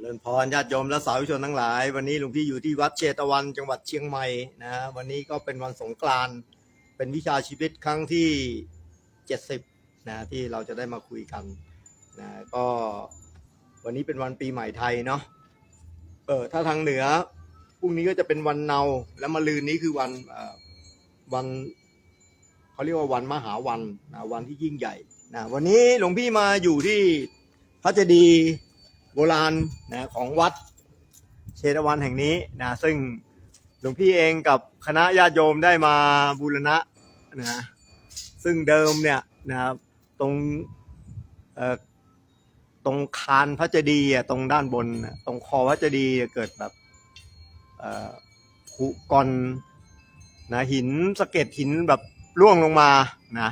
เริญพรญาติโยมและสาธุชนทั้งหลาย วันนี้หลวงพี่อยู่ที่วัดเชตวันจังหวัดเชียงใหม่นะวันนี้ก็เป็นวันสงกรานต์เป็นวิชาชีวิตครั้งที่ 70นะที่เราจะได้มาคุยกันนะก็วันนี้เป็นวันปีใหม่ไทยเนาะเออถ้าทางเหนือพรุ่งนี้ก็จะเป็นวันเนา แล้วมาลืนนี้คือวันอ่อวันเขาเรียกว่าวันมหาวันนะวันที่ยิ่งใหญ่นะวันนี้หลวงพี่มาอยู่ที่พระเจดีย์ โบราณนะของวัดเชตวันแห่งนี้นะซึ่งหลวงพี่เองกับคณะญาติโยมได้มาบูรณะนะซึ่งเดิมเนี่ยนะครับตรงเอ่อตรงคานพระเจดีย์ตรงด้านบน ตรงคอพระเจดีย์เกิดแบบเอ่อผุกร่อนนะหินสะเก็ดหินแบบร่วงลงมานะ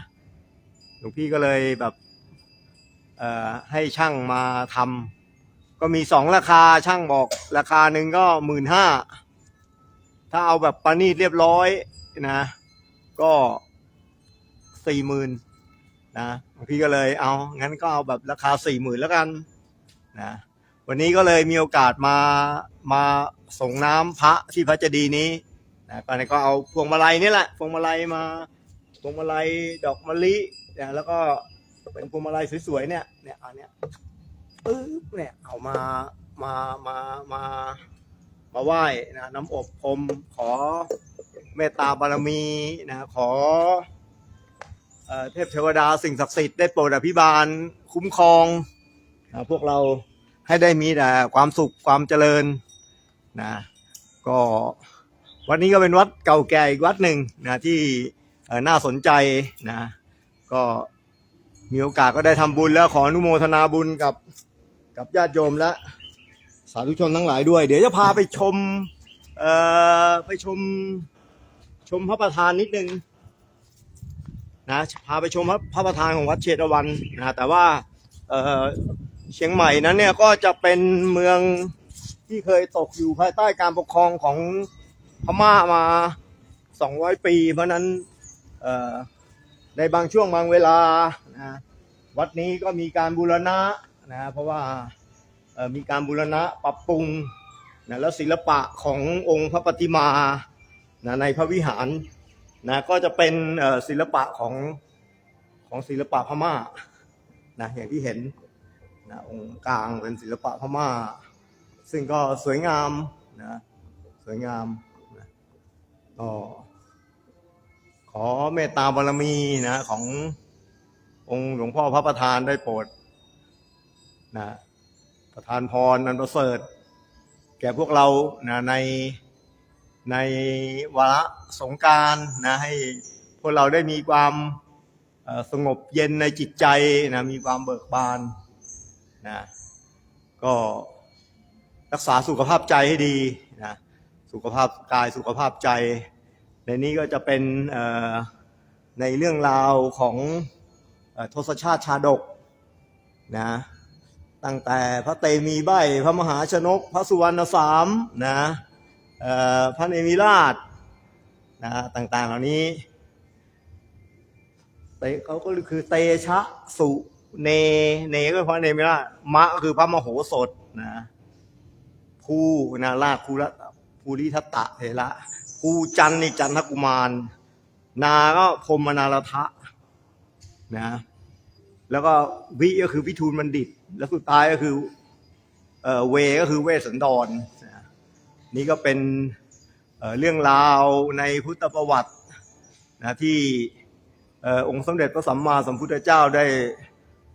หลวงพี่ก็เลยแบบเอ่อให้ช่างมาทำ ก็มีสองราคาช่างบอก ราคาหนึ่งก็หมื่นห้าถ้าเอาแบบประณีตเรียบร้อยนะ ก็สี่หมื่นนะพี่ก็เลยเอางั้นก็เอาแบบราคาสี่หมื่นแล้วกันนะวันนี้ก็เลยมีโอกาสมามาส่งน้ำพระที่พระเจดีย์นี้นะก็ก็เอาพวงมาลัยนี่แหละพวงมาลัยมาพวงมาลัยดอกมะลินะแล้วก็เป็นพวงมาลัยสวยๆเนี่ยเนี่ยอันเนี้ย ปึ๊บเนี่ยเอามามามามามาไหว้นะน้ำอบพรมขอเมตตาบารมีนะขอเอ่อเทพเทวดาสิ่งศักดิ์สิทธิ์ได้โปรดอภิบาลคุ้มครองนะพวกเราให้ได้มีแต่ความสุขความเจริญนะก็วัดนี้ก็เป็นวัดเก่าแก่อีกวัดหนึ่งนะที่น่าสนใจนะก็มีโอกาสก็ได้ทำบุญแล้วขออนุโมทนาบุญกับ กับญาติโยมและสาธุชนทั้งหลายด้วย เดี๋ยวจะพาไปชมเอ่อไปชมชมพระประธานนิดนึงนะพาไปชมพระพระประธานของวัดเชตวันนะแต่ว่าเอ่อเชียงใหม่นั้นเนี่ยก็จะเป็นเมืองที่เคยตกอยู่ภายใต้การปกครองของพม่ามา 200 ปี เพราะนั้นเอ่อในบางช่วงบางเวลานะวัดนี้ก็มีการบูรณะ นะเพราะว่ามีการบูรณะปรับปรุงนะแล้วศิลปะขององค์พระปฏิมานะในพระวิหารนะก็จะเป็นศิลปะของของศิลปะพม่านะอย่างที่เห็นนะองค์กลางเป็นศิลปะพม่า ซึ่งก็สวยงามนะสวยงามนะก็ขอเมตตาบารมีนะขององค์หลวงพ่อพระประธานได้โปรด นะประทานพรนันประเสริฐ แก่พวกเรานะในในวาระสงการนะให้พวกเราได้มีความสงบเย็นในจิตใจนะมีความเบิกบานนะก็รักษาสุขภาพใจให้ดีนะสุขภาพกายสุขภาพใจ ในนี้ก็จะเป็นในเรื่องราวของอทศชาติชาดกนะ ตั้งแต่พระเตมีใบพระมหาชนก พระสุวรรณสามนะพระเนมิราชนะต่างๆเหล่านี้เตเขาก็คือเตชะสุเนเนก็คือพระเนมิราชมะก็คือพระมโหสถนะภูนะราชภูระภูริทัตตะเถระภูจันนี่จันทกุมาร นาก็พรมนารทะนะแล้วก็วิก็คือวิทูลบัณฑิต แล้วสุดท้ายก็คือเออเวก็คือเวสสันดรนี่ก็เป็นเรื่องราวในพุทธประวัตินะที่องค์สมเด็จพระสัมมาสัมพุทธเจ้าได้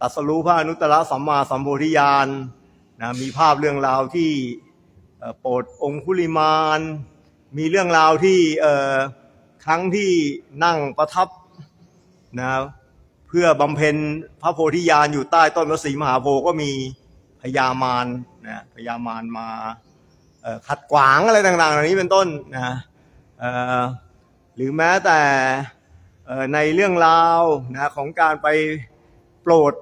ตรัสรู้พระอนุตตรสัมมาสัมโพธิญาณนะมีภาพเรื่องราวที่โปรดองคุลิมานมีเรื่องราวที่ครั้งที่นั่งประทับนะ พื่อบำเพ็ญพระโพธิญาณอยู่ใต้ต้นพระศรีมหาโพธิ์ก็มีพญามารนะพญามารมาขัดขวางอะไรต่างๆเหล่านี้เป็นต้นนะหรือแม้แต่ในเรื่องราวนะของการไปโปรด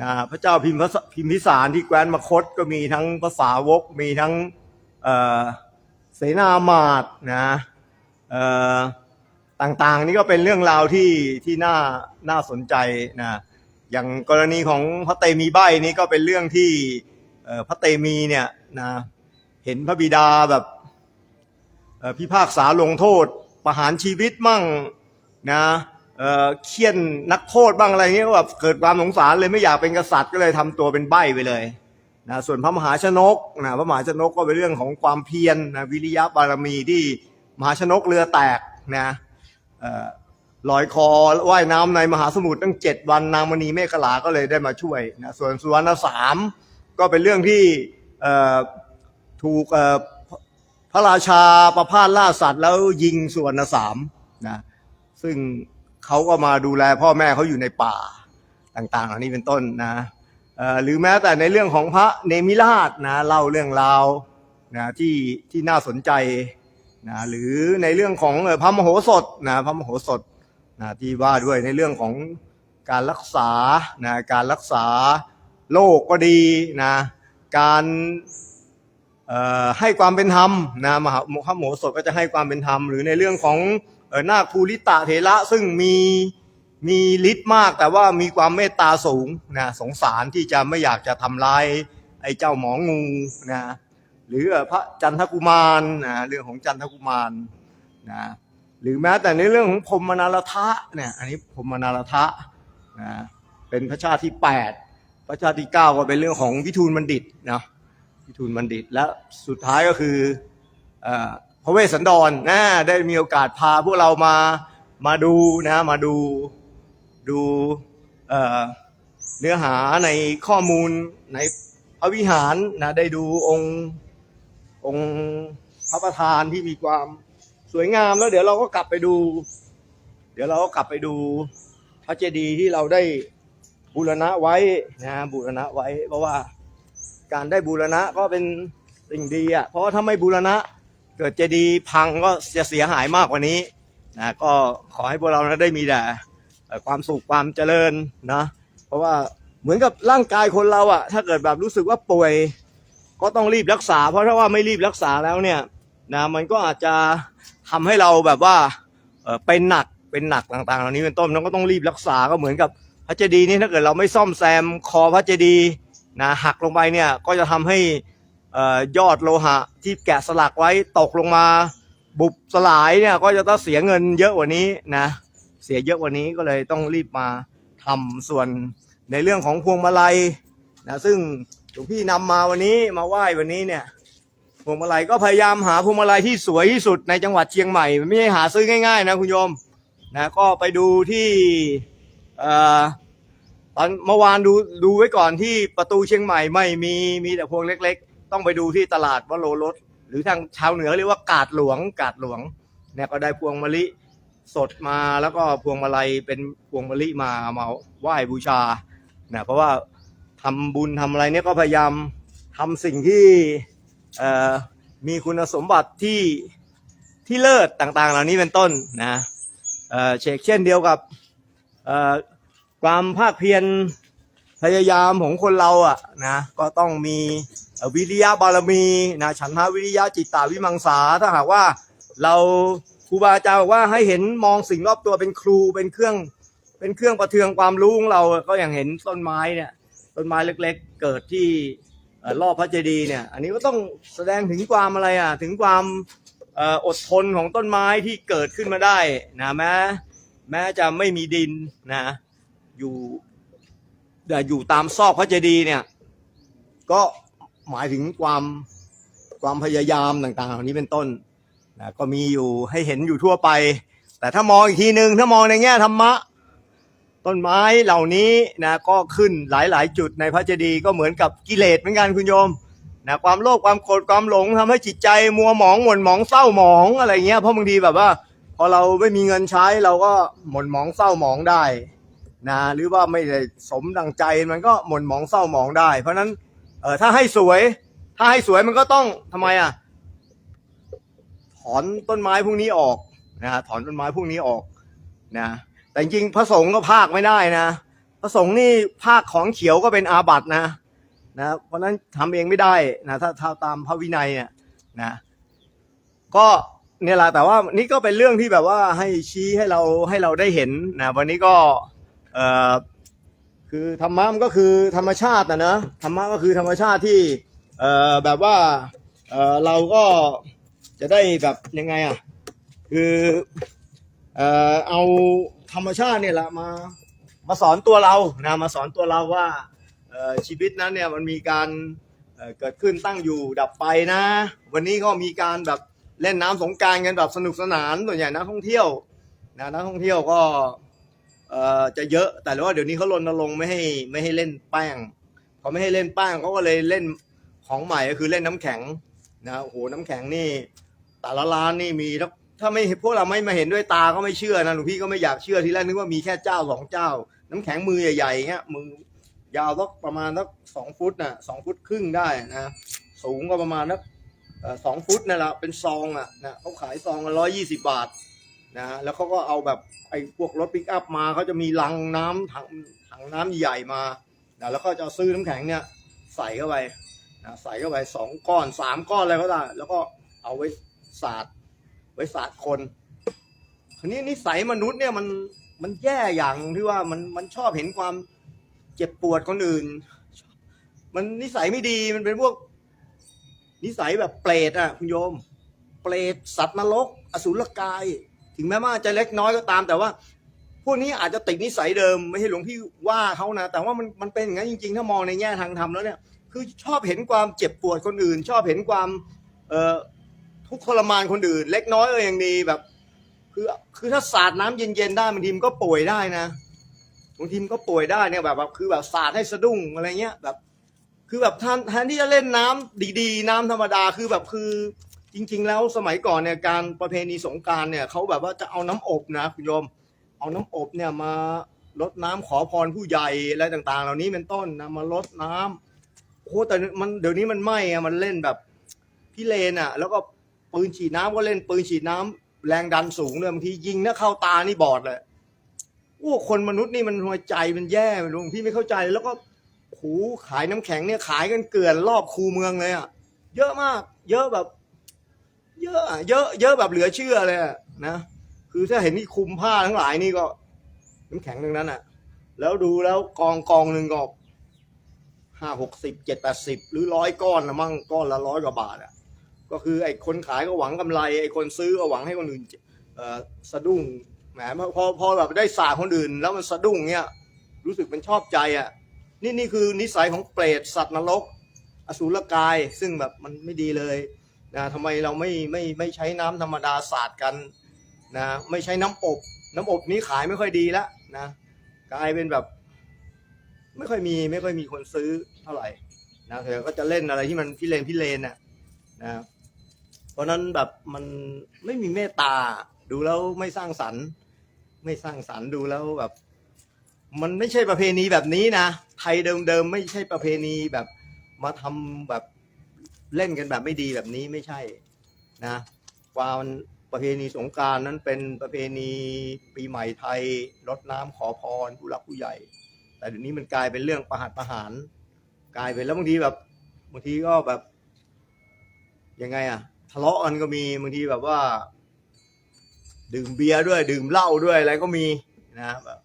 นะพระเจ้าพิมพสพิมพิสารที่แคว้นมคตก็มีทั้งภาษาวกมีทั้งเสนามาตนะ ต่างๆ นี่ก็เป็นเรื่องราวที่ที่น่าน่าสนใจนะอย่างกรณีของพระเตมีใบนี่ก็เป็นเรื่องที่พระเตมีเนี่ยนะเห็นพระบิดาแบบพิพากษาลงโทษประหารชีวิตมั่งนะเคี่ยนนักโทษบ้างอะไรเงี้ยก็แบบเกิดความสงสารเลยไม่อยากเป็นกษัตริย์ก็เลยทำตัวเป็นใบไปเลยนะส่วนพระมหาชนกนะพระมหาชนกก็เป็นเรื่องของความเพียรนะวิริยะบารมีที่มหาชนกเรือแตกนะ ลอยคอว่ายน้ำในมหาสมุทรตั้งเจ็ดวันนางมณีเมฆลาก็เลยได้มาช่วยนะส่วนสุวรรณสามก็เป็นเรื่องที่ถูกพระราชาประพาสล่าสัตว์แล้วยิงสุวรรณสามนะซึ่งเขาก็มาดูแลพ่อแม่เขาอยู่ในป่าต่างๆเหล่านี้เป็นต้นนะหรือแม้แต่ในเรื่องของพระเนมิราชนะเล่าเรื่องราวนะที่ที่น่าสนใจ นะหรือในเรื่องของพระมโหสถนะพระมโหสถนะที่ว่าด้วยในเรื่องของการรักษานะการรักษาโรคก็ดีนะการให้ความเป็นธรรมนะมหาพระโมสถก็จะให้ความเป็นธรรม หรือในเรื่องของออนาคภูริตะเถระซึ่งมีมีฤทธิ์มาก แต่ว่ามีความเมตตาสูงนะสงสารที่จะไม่อยากจะทำร้ายไอ้เจ้าหมองูนะ หรือพระจันทกุมารนะเรื่องของจันทกุมารนะหรือแม้แต่ในเรื่องของพรมนารทะเนี่ยอันนี้พรมนารทะนะเป็นพระชาติที่แปดพระชาติที่เก้าก็เป็นเรื่องของวิทูลบัณฑิตนะวิทูลบัณฑิตและสุดท้ายก็คืออ่อพระเวสสันดรนะได้มีโอกาสพาพวกเรามามาดูนะมาดูดูเอ่อเนื้อหาในข้อมูลในพระวิหารนะได้ดูองค์ องค์พระประธานที่มีความสวยงามแล้ว เดี๋ยวเราก็กลับไปดู เดี๋ยวเราก็กลับไปดูพระเจดีย์ที่เราได้บูรณะไว้นะบูรณะไว้ เพราะว่าการได้บูรณะก็เป็นสิ่งดีอะเพราะว่าถ้าไม่บูรณะเกิดเจดีย์พังก็จะเสียหายมากกว่านี้นะก็ขอให้พวกเราได้มีแต่ความสุขความเจริญนะเพราะว่าเหมือนกับร่างกายคนเราอะถ้าเกิดแบบรู้สึกว่าป่วย ก็ต้องรีบรักษา เพราะถ้าว่าไม่รีบรักษาแล้วเนี่ยนะมันก็อาจจะทำให้เราแบบว่าเป็นหนักเป็นหนักต่างๆ เหล่านี้เป็นต้นเราก็ต้องรีบรักษาก็เหมือนกับพระเจดีย์นี่ถ้าเกิดเราไม่ซ่อมแซมคอพระเจดีย์นะหักลงไปเนี่ยก็จะทำให้ยอดโลหะที่แกะสลักไว้ตกลงมา บุบสลายเนี่ยก็จะต้องเสียเงินเยอะกว่านี้นะเสียเยอะกว่านี้ก็เลยต้องรีบมาทำส่วนในเรื่องของพวงมาลัยนะซึ่ง ลวงพี่นำมาวันนี้มาไหว้วันนี้เนี่ยพวงมาลัยก็พยายามหาพวงมาลัยที่สวยที่สุดในจังหวัดเชียงใหม่ไม่ใช่หาซื้อง่ายๆนะคุณโยมนะก็ไปดูที่ตอนเมื่อวานดูดูไว้ก่อนที่ประตูเชียงใหม่ไม่มีมีแต่พวงเล็ก ๆ ต้องไปดูที่ตลาดวโรรสหรือทางชาวเหนือเรียกว่ากาดหลวงกาดหลวงเนี่ยก็ได้พวงมะลิสดมาแล้วก็พวงมาลัยเป็นพวงมะลิมามาไหว้บูชานะเพราะว่า ทำบุญทำอะไรเนี่ยก็พยายามทำสิ่งที่มีคุณสมบัติที่ที่เลิศต่างๆ เหล่านี้เป็นต้นนะเชกเช่นเดียวกับความภาคเพียรพยายามของคนเราอะนะก็ต้องมีวิริยะบารมีนะฉันทาวิริยะจิตตาวิมังสาถ้าหากว่าเราครูบาอาจารย์บอกว่าให้เห็นมองสิ่งรอบตัวเป็นครูเป็นเครื่องเป็นเครื่องประเทืองความรู้ของเราก็อย่างเห็นต้นไม้เนี่ย ต้นไม้เล็กๆ เกิดที่เอ่อรอบพระเจดีย์เนี่ย อันนี้ก็ต้องแสดงถึงความอะไรอะ ถึงความเอ่ออดทนของต้นไม้ที่เกิดขึ้นมาได้นะแม้แม้จะไม่มีดินนะอยู่แต่อยู่ตามซอกพระเจดีย์เนี่ย ก็หมายถึงความความพยายามต่างๆเหล่านี้เป็นต้นนะก็มีอยู่ให้เห็นอยู่ทั่วไป แต่ถ้ามองอีกทีหนึ่งถ้ามองในแง่ธรรมะ ต้นไม้เหล่านี้นะก็ขึ้นหลายๆ จุดในพระเจดีย์ก็เหมือนกับกิเลสเหมือนกันคุณโยมนะความโลภความโกรธความหลงทำให้จิตใจมัวหมองหม่นหมองเศร้าหมองอะไรเงี้ยเพราะบางทีแบบว่า พอเราไม่มีเงินใช้เราก็หม่นหมองเศร้าหมองได้นะหรือว่าไม่ได้สมดังใจมันก็หม่นหมองเศร้าหมองได้ เพราะฉะนั้นเออถ้าให้สวย ถ้าให้สวยมันก็ต้องทำไมอะถอนต้นไม้พวกนี้ออกนะถอนต้นไม้พวกนี้ออกนะ แต่จริงพระสงฆ์ก็ภาคไม่ได้นะพระสงฆ์นี่ภาคของเขียวก็เป็นอาบัตินะนะเพราะนั้นทำเองไม่ได้นะถ้าถ้าตามพระวินัยเนี่ยนะก็เนี่ยแหละแต่ว่านี่ก็เป็นเรื่องที่แบบว่าให้ชี้ให้เราให้เราได้เห็นนะวันนี้ก็เอ่อคือธรรมะมันก็คือธรรมชาตินะเนอะธรรมะก็คือธรรมชาติที่เอ่อแบบว่าเอ่อเราก็จะได้แบบยังไงอะคือ เอ่อเอาธรรมชาติเนี่ยแหละมามาสอนตัวเรานะมาสอนตัวเราว่าเอ่อชีวิตนั้นเนี่ยมันมีการเอ่อเกิดขึ้นตั้งอยู่ดับไปนะ วันนี้ก็มีการแบบเล่นน้ำสงกรารกันแบบสนุกสนานส่วนใหญ่นักท่องเที่ยวนะนักท่องเที่ยวก็เอ่อจะเยอะแต่ว่าเดี๋ยวนี้เขารณรงค์ไม่ให้ไม่ให้เล่นแป้งเขาไม่ให้เล่นแป้งเขาก็เลยเล่นของใหม่ก็คือเล่นน้ำแข็งนะโอ้โหน้ำแข็งนี่แต่ละร้านนี่มีถ้า ถ้าไม่พวกเราไม่มาเห็นด้วยตาก็ไม่เชื่อนะหลวงพี่ก็ไม่อยากเชื่อทีแรกนึกว่ามีแค่เจ้าสองเจ้า น้ำแข็งมือใหญ่ๆเงี้ยมือยาวสักประมาณสักสองฟุตน่ะสองฟุตครึ่งได้นะสูงก็ประมาณสักสองฟุตนั่นแหละเป็นซองอะนะเขาขายซองละร้อยยี่สิบบาทนะฮะแล้วเขาก็เอาแบบไอ้พวกรถปิกอัพมาเขาจะมีลังน้ำถังถังน้ำใหญ่มานะแล้วก็จะซื้อน้ำแข็งเนี่ยใส่เข้าไปนะใส่เข้าไปสองก้อนสามก้อนอะไรก็ได้แล้วก็เอาไว้สาด ไว้สาดคนทีนี้นิสัยมนุษย์เนี่ยมันมันแย่อย่างที่ว่ามันมันชอบเห็นความเจ็บปวดคนอื่น มันนิสัยไม่ดีมันเป็นพวก นิสัยแบบเปรตอะคุณโยม เปรตสัตว์นรก อสุรกาย ถึงแม้ว่าจะเล็กน้อยก็ตาม แต่ว่า พวกนี้อาจจะติดนิสัยเดิม ไม่ใช่หลวงพี่ว่าเขานะ แต่ว่ามันมันเป็นอย่างนั้นจริง ๆ ถ้ามองในแง่ทางธรรมแล้วเนี่ย คือชอบเห็นความเจ็บปวดคนอื่น ชอบเห็นความ เอ่อ ทุกข์ทรมานคนอื่น เล็กน้อยก็ยังดีแบบคือคือถ้าสาดน้ำเย็นๆได้บางทีมก็ป่วยได้นะบางทีมก็ป่วยได้เนี่ยแบบแบบคือแบบสาดให้สะดุ้งอะไรเงี้ยแบบ คือแบบแทนแทนที่จะเล่นน้ำดีๆ น้ำธรรมดาคือแบบคือจริง ๆ แล้วสมัยก่อนเนี่ยการประเพณีสงการเนี่ยเขาแบบว่าจะเอาน้ำอบนะคุณโยม เอาน้ำอบเนี่ยมาลดน้ำขอพรผู้ใหญ่อะไรต่าง ๆ เหล่านี้เป็นต้นนะมาลดน้ำโอ้โหแต่มันเดี๋ยวนี้มันไม่อะมันเล่นแบบพิเรนอะแล้วก็ ปืนฉีดน้ำก็เล่นปืนฉีดน้ำแรงดันสูงเลยบางทียิงเนี่ยเข้าตานี่บอดเลยโอ้คนมนุษย์นี่มันหัวใจมันแย่มันลุงพี่ไม่เข้าใจแล้วก็โอ้โหขายน้ำแข็งเนี่ยขายกันเกลื่อนรอบคูเมืองเลยอะเยอะมาก เยอะแบบ เยอะ เยอะ เยอะแบบเหลือเชื่อเลยนะคือถ้าเห็นที่คลุมผ้าทั้งหลายนี่ก็ น้ำแข็งทั้งนั้นอะแล้วดูแล้วกองกองหนึ่งก็ห้าหกสิบเจ็ดแปดสิบหรือร้อยก้อนละมั่งก้อนละร้อยกว่าบาทอะ ก็คือไอ้คนขายก็หวังกำไรไอ้คนซื้อก็หวังให้คนอื่นเออสะดุ้งแหมพอพอแบบได้สาคนอื่น แล้วมันสะดุ้งเนี้ยรู้สึกมันชอบใจอะนี่นี่คือนิสัยของเปรตสัตว์นรก อสูรกายซึ่งแบบมันไม่ดีเลยนะทำไมเราไม่ไม่ไม่ใช้น้ำธรรมดาสาดกันนะไม่ใช้น้ำอบ น้ำอบนี้ขายไม่ค่อยดีแล้วนะกลายเป็นแบบ ไม่ค่อยมีไม่ค่อยมีคนซื้อเท่าไหร่นะแต่ก็จะเล่นอะไรที่มันพิเรนพิเรนน่ะนะ ราะนั้นแบบมันไม่มีเมตตา ดูแล้วไม่สร้างสรรค์ ไม่สร้างสรรค์ดูแล้วแบบ มันไม่ใช่ประเพณีแบบนี้นะไทยเดิมๆไม่ใช่ประเพณีแบบมาทำแบบเล่นกันแบบไม่ดีแบบนี้ไม่ใช่นะความประเพณีสงการนั้นเป็นประเพณีปีใหม่ไทยรดน้ำขอพรผู้หลักผู้ใหญ่ แต่เดี๋ยวนี้มันกลายเป็นเรื่องประหัตประหารกลายเป็นแล้วบางทีแบบบางทีก็แบบยังไงอะ ทะเลาะกันก็มีบางทีแบบว่า ดื่มเบียร์ด้วย ดื่มเหล้าด้วยอะไรก็มีนะแบบ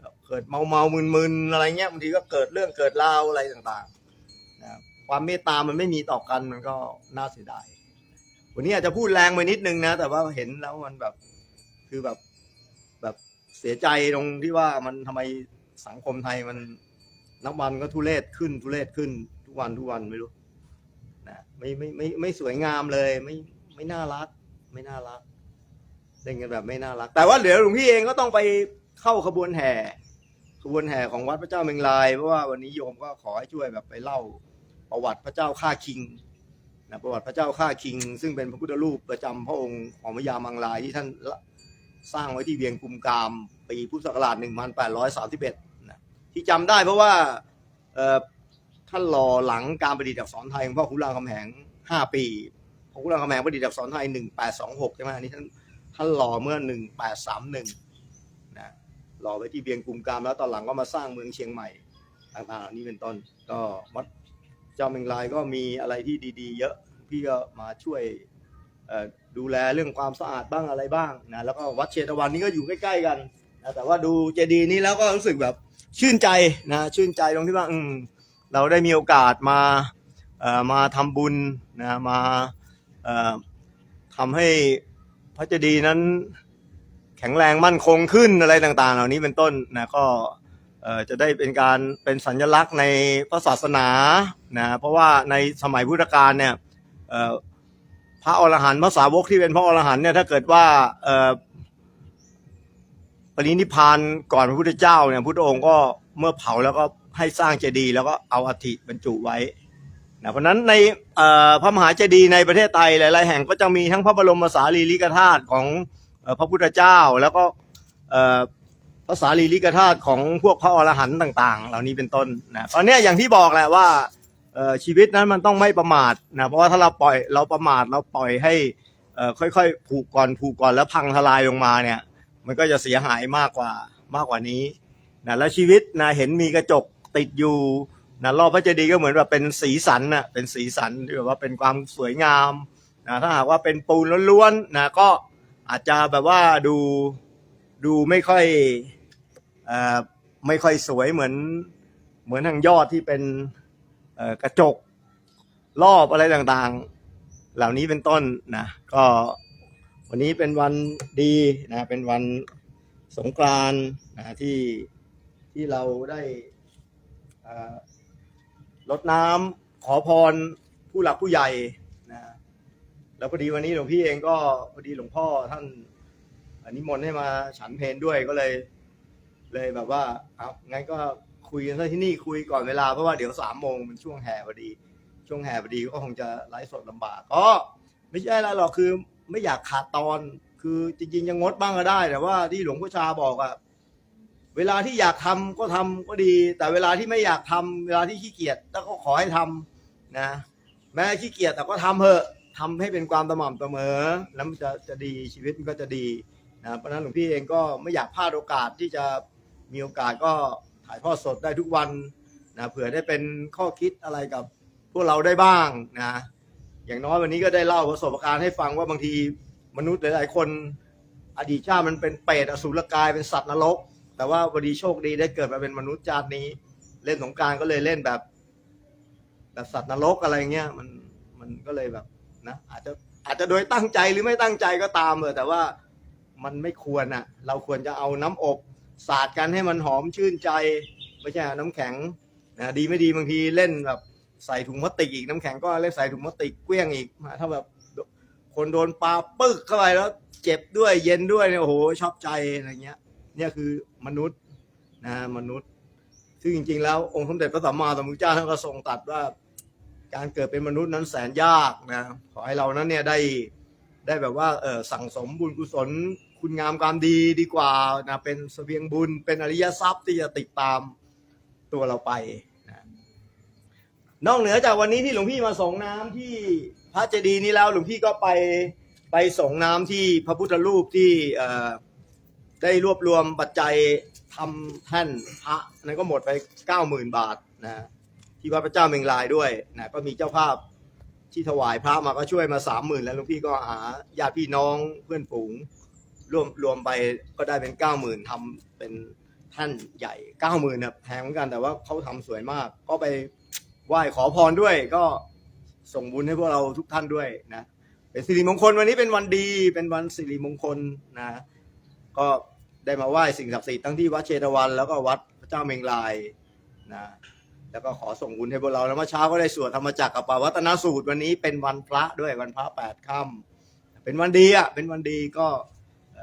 แบเกิดเมาเมามึนมึนๆอะไรเงี้ยบางทีก็เกิดเรื่องเกิดราวอะไรต่างๆนะความเมตตามันไม่มีต่อกันมันก็น่าเสียดายวันนี้อาจจะพูดแรงไปนิดนึงนะ แต่ว่าเห็นแล้วมันแบบคือแบบแบบเสียใจตรงที่ว่ามันทำไมสังคมไทยมันนับวันก็ทุเรศขึ้นทุเรศขึ้นทุกวันทุกวันไม่รู้ ไม่ไม่ไม่ไม่สวยงามเลย ไม่ไม่น่ารัก ไม่น่ารักเล่นกันแบบไม่น่ารัก แต่ว่าเดี๋ยวหลวงพี่เองก็ต้องไปเข้าขบวนแห่ ขบวนแห่ของวัดพระเจ้าเมงลายเพราะว่าวันนี้โยมก็ขอให้ช่วยแบบไปเล่าประวัติพระเจ้าข้าคิงนะประวัติพระเจ้าข้าคิง ซึ่งเป็นพระพุทธรูปประจำพระองค์ของพญามังลายที่ท่านสร้างไว้ที่เวียงกุมกามปีพุทธศักราช 1831นะที่จำได้เพราะว่าเอ่อ ท่านรอหลังการประดิษฐ์อักษรไทยของพ่อขุนรามคำแหง5ปีพ่อขุนรามคำแหงประดิษฐ์อักษรไทย1826ใช่ไหมอันนี้ท่านท่านรอเมื่อ1831นะรอไว้ที่เวียงกุมกามแล้วตอนหลังก็มาสร้างเมืองเชียงใหม่ต่างๆนี้เป็นต้นก็วัดเจ้าเมงลายก็มีอะไรที่ดีๆ เยอะพี่ก็มาช่วยดูแลเรื่องความสะอาดบ้างอะไรบ้างนะแล้วก็วัดเชตวันนี้ก็อยู่ใกล้ๆกันนะแต่ว่าดูเจดีย์นี้แล้วก็รู้สึกแบบชื่นใจนะชื่นใจตรงที่ว่าอืม เราได้มีโอกาสมาเอ่อมาทำบุญนะมาเอ่อทำให้พระเจดีย์นั้นแข็งแรงมั่นคงขึ้นอะไรต่าง ๆ เหล่านี้เป็นต้นนะก็เอ่อจะได้เป็นการเป็นสัญลักษณ์ในพระศาสนานะเพราะว่าในสมัยพุทธกาลเนี่ยเอ่อพระอรหันต์พระสาวกที่เป็นพระอรหันต์เนี่ยถ้าเกิดว่าเอ่อปรินิพพานก่อนพระพุทธเจ้าเนี่ยพุทธองค์ก็เมื่อเผาแล้วก็ ให้สร้างเจดีย์แล้วก็เอาอัฐิบรรจุไว้นะเพราะนั้นในพระมหาเจดีย์ในประเทศไทยหลาย ๆ แห่งก็จะมีทั้งพระบรมสารีริกธาตุของพระพุทธเจ้าแล้วก็เอ่อภาษาลีลิกธาตุของพวกพระอรหันต์ต่าง ๆ เหล่านี้เป็นต้นนะตอนนี้อย่างที่บอกแหละว่าชีวิตนั้นมันต้องไม่ประมาทนะเพราะว่าถ้าเราปล่อยเราประมาทเราปล่อยให้ค่อค่อยๆผูกก่อนผูกก่อนแล้วพังทลายลงมาเนี่ยมันก็จะเสียหายมากกว่ามากกว่านี้นะแล้วชีวิตนะเห็นมีกระจก ติดอยู่นะรอบพระเจดีย์ก็เหมือนแบบเป็นสีสันนะเป็นสีสันที่แบบว่าเป็นความสวยงามนะถ้าหากว่าเป็นปูนล้วนๆนะก็อาจจะแบบว่าดูดูไม่ค่อยเอ่อไม่ค่อยสวยเหมือนเหมือนทางยอดที่เป็นเอ่อกระจกรอบอะไรต่างๆ เหล่านี้เป็นต้นนะก็วันนี้เป็นวันดีนะเป็นวันสงกรานต์นะที่ที่เราได้ รดน้ำขอพรผู้หลักผู้ใหญ่นะแล้วพอดีวันนี้หลวงพี่เองก็พอดีหลวงพ่อท่านอนิมนต์ให้มาฉันเพลด้วยก็เลย เลยแบบว่าเอางั้นก็คุยกันซะที่นี่คุยก่อนเวลาเพราะว่าเดี๋ยวสามโมงมันช่วงแห่พอดี ช่วงแห่พอดีก็คงจะไลฟ์สดลำบากก็ไม่ใช่อะไรหรอกคือไม่อยากขาดตอน คือจริงๆยังงดบ้างก็ได้ แต่ว่าที่หลวงพ่อชาบอกอะ เวลาที่อยากทำก็ทำก็ดี แต่เวลาที่ไม่อยากทำเวลาที่ขี้เกียจก็ขอให้ทำนะ แม้ขี้เกียจแต่ก็ทำเถอะทำให้เป็นความสม่ำเสมอ แล้วมันจะจะดีชีวิตมันก็จะดีนะเพราะฉะนั้นหลวงพี่เองก็ไม่อยากพลาดโอกาสที่จะมีโอกาสก็ถ่ายทอดสดได้ทุกวันนะเผื่อได้เป็นข้อคิดอะไรกับพวกเราได้บ้างนะอย่างน้อยวันนี้ก็ได้เล่าประสบการณ์ให้ฟังว่าบางทีมนุษย์หลาย ๆ คน อดีตชาติมันเป็นเปรตอสุรกายเป็นสัตว์นรก แต่ว่าวันดีโชคดีได้เกิดมาเป็นมนุษย์ชาตินี้ เล่นสงการก็เลยเล่นแบบ แบบสัตว์นรกอะไรเงี้ยมันมันก็เลยแบบนะอาจจะอาจจะโดยตั้งใจหรือไม่ตั้งใจก็ตามเออแต่ว่ามันไม่ควรอะ เราควรจะเอาน้ำอบสาดกันให้มันหอมชื่นใจ ไม่ใช่น้ำแข็งนะดีไม่ดีบางทีเล่นแบบใส่ถุงพลาสติกอีกน้ำแข็งก็เล่นใส่ถุงพลาสติกเกลี้ยงอีกถ้าแบบคนโดนปลาปึ๊กเข้าไปแล้ว เจ็บด้วยเย็นด้วยเนี่ยโอ้โหชอบใจอะไรเงี้ย เนี่ยคือมนุษย์นะมนุษย์ ซึ่งจริง ๆ แล้วองค์สมเด็จพระสัมมาสัมพุทธเจ้าท่านก็ทรงตรัสว่า การเกิดเป็นมนุษย์นั้นแสนยากนะขอให้เรานั้นเนี่ยได้ได้แบบว่าเออสั่งสมบุญกุศล คุณงามความดีดีกว่านะเป็นเสบียงบุญ เป็นอริยทรัพย์ที่จะติดตามตัวเราไปนะนอกเหนือจากวันนี้ที่หลวงพี่มาส่งน้ำที่พระเจดีย์นี้แล้วหลวงพี่ก็ไปไปส่งน้ำที่พระพุทธรูปที่เอ่อ ได้รวบรวมปัจจัยทำแท่นพระนั้นก็หมดไปเก้าหมื่นบาทนะที่วัดพระเจ้าเมงลายด้วยนะก็มีเจ้าภาพที่ถวายพระมาก็ช่วยมาสามหมื่นแล้วหลวงพี่ก็หาญาติพี่น้องเพื่อนฝูงรวมรวมไปก็ได้เป็นเก้าหมื่นทำเป็นท่านใหญ่เก้าหมื่นเนี่ยแพงเหมือนกันแต่ว่าเขาทำสวยมาก ก็ไปไหว้ขอพรด้วย ก็ส่งบุญให้พวกเราทุกท่านด้วยนะเป็นสิริมงคลวันนี้เป็นวันดีเป็นวันสิริมงคลนะ ก็ได้มาไหว้สิ่งศักดิ์สิทธิ์ทั้งที่วัดเชตวัน แล้วก็วัดพระเจ้าเมงลายนะแล้วก็ขอส่งบุญให้พวกเราแล้วเมื่อเช้าก็ได้สวดธรรมจักรกับปวัตนสูตรวันนี้เป็นวันพระด้วยวันพระแปดค่ำเป็นวันดีอะเป็นวันดีก็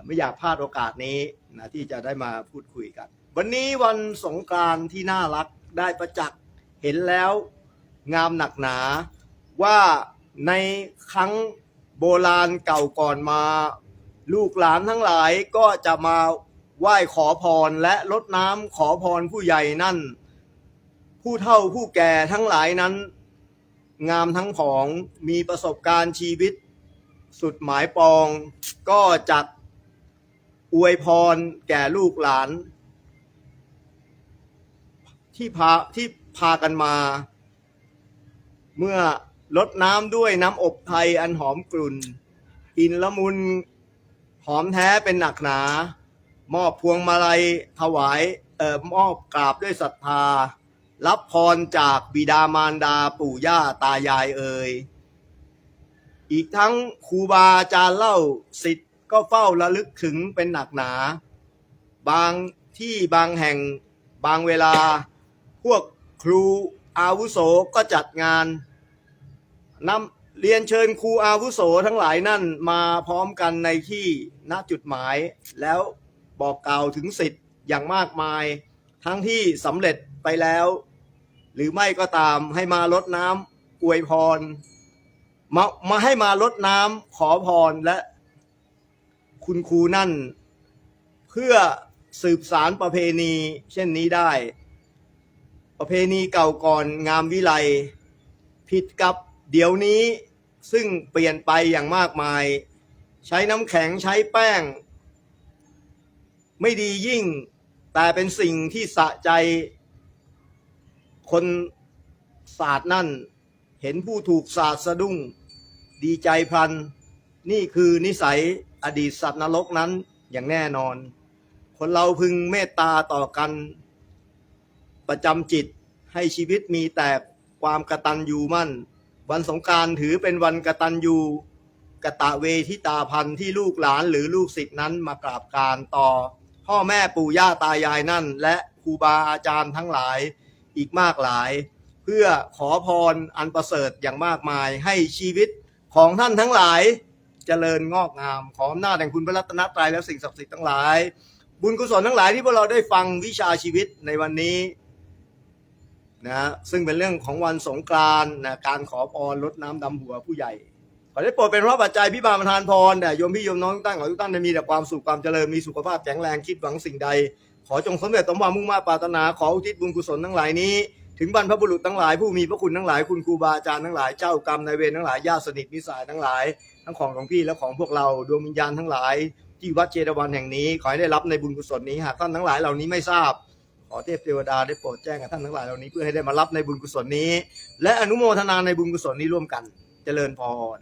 ไม่อยากพลาดโอกาสนี้นะที่จะได้มาพูดคุยกัน วันนี้วันสงกรานต์ที่น่ารักได้ประจักษ์เห็นแล้วงามหนักหนาว่าในครั้งโบราณเก่าก่อนมา ลูกหลานทั้งหลายก็จะมาไหว้ขอพรและลดน้ำขอพรผู้ใหญ่นั่น ผู้เฒ่าผู้แก่ทั้งหลายนั้น งามทั้งผองมีประสบการณ์ชีวิต สุดหมายปองก็จักอวยพรแก่ลูกหลาน ที่พาที่พากันมา เมื่อลดน้ำด้วยน้ำอบไทยอันหอมกลุ่นกลินละมุน หอมแท้เป็นหนักหนา มอบพวงมาลัยถวายเอ่อมอบกราบด้วยศรัทธา รับพรจากบิดามารดาปู่ย่าตายายเอ่ยอีกทั้งครูบาอาจารย์เล่าสิทธิ์ก็เฝ้าระลึกถึงเป็นหนักหนา บางที่บางแห่งบางเวลา พวกครูอาวุโสก็จัดงานนำ เรียนเชิญครูอาวุโสทั้งหลายนั่นมาพร้อมกันในที่ณจุดหมาย แล้วบอกกล่าวถึงสิทธิ์อย่างมากมาย ทั้งที่สำเร็จไปแล้ว หรือไม่ก็ตามให้มาลดน้ำอวยพร มามาให้มาลดน้ำขอพรและคุณครูนั่น เพื่อสืบสารประเพณีเช่นนี้ได้ ประเพณีเก่าก่อนงามวิไลผิดกับ เดี๋ยวนี้ซึ่งเปลี่ยนไปอย่างมากมาย ใช้น้ำแข็งใช้แป้ง ไม่ดียิ่ง แต่เป็นสิ่งที่สะใจ คนศาสตร์นั่น เห็นผู้ถูกศาสตร์สะดุ้ง ดีใจพลัน นี่คือนิสัยอดีตสัตว์นรกนั้นอย่างแน่นอน คนเราพึงเมตตาต่อกัน ประจำจิตให้ชีวิตมีแต่ความกระตัญญูมั่น วันสงการถือเป็นวันกตัญญูกตะเวทิตาพันที่ลูกหลานหรือลูกศิษย์นั้นมากราบการต่อ พ่อแม่ปู่ย่าตายายนั่น และครูบาอาจารย์ทั้งหลายอีกมากหลาย เพื่อขอพรอันประเสริฐอย่างมากมายให้ชีวิตของท่านทั้งหลายเจริญงอกงามขออำนาจแห่งคุณพระรัตนตรัยและสิ่งศักดิ์สิทธิ์ทั้งหลาย บุญกุศลทั้งหลายที่พวกเราได้ฟังวิชาชีวิตในวันนี้ นะฮะซึ่งเป็นเรื่องของวันสงกรานต์นะการขอพรลดน้ำดำหัวผู้ใหญ่ ขอได้โปรดเป็นพระปัจจัยพิบาลประทานพรแด่โยมพี่โยมน้องทุกท่านขอทุกท่านได้มีแต่ความสุขความเจริญมีสุขภาพแข็งแรงคิดหวังสิ่งใด ขอจงสำเร็จสมความมุ่งมา่ปรารถนาขออุทิศบุญกุศลทั้งหลายนี้ถึงบรรพบุรุษทั้งหลายผู้มีพระคุณทั้งหลายคุณครูบาอาจารย์ทั้งหลายเจ้ากรรมนายเวรทั้งหลายญาติสนิทมิตรสายทั้งหลาย ทั้งของของพี่และของพวกเราดวงวิญญาณทั้งหลาย ที่วัดเจดวันแห่งนี้ ขอให้ได้รับในบุญกุศลนี้หากท่านทั้งหลายเหล่านี้ไม่ทราบ ขอเทพเทวดาได้โปรดแจ้งกับท่านทั้งหลายเหล่านี้เพื่อให้ได้มารับในบุญกุศลนี้ และอนุโมทนาในบุญกุศลนี้ร่วมกัน เจริญพร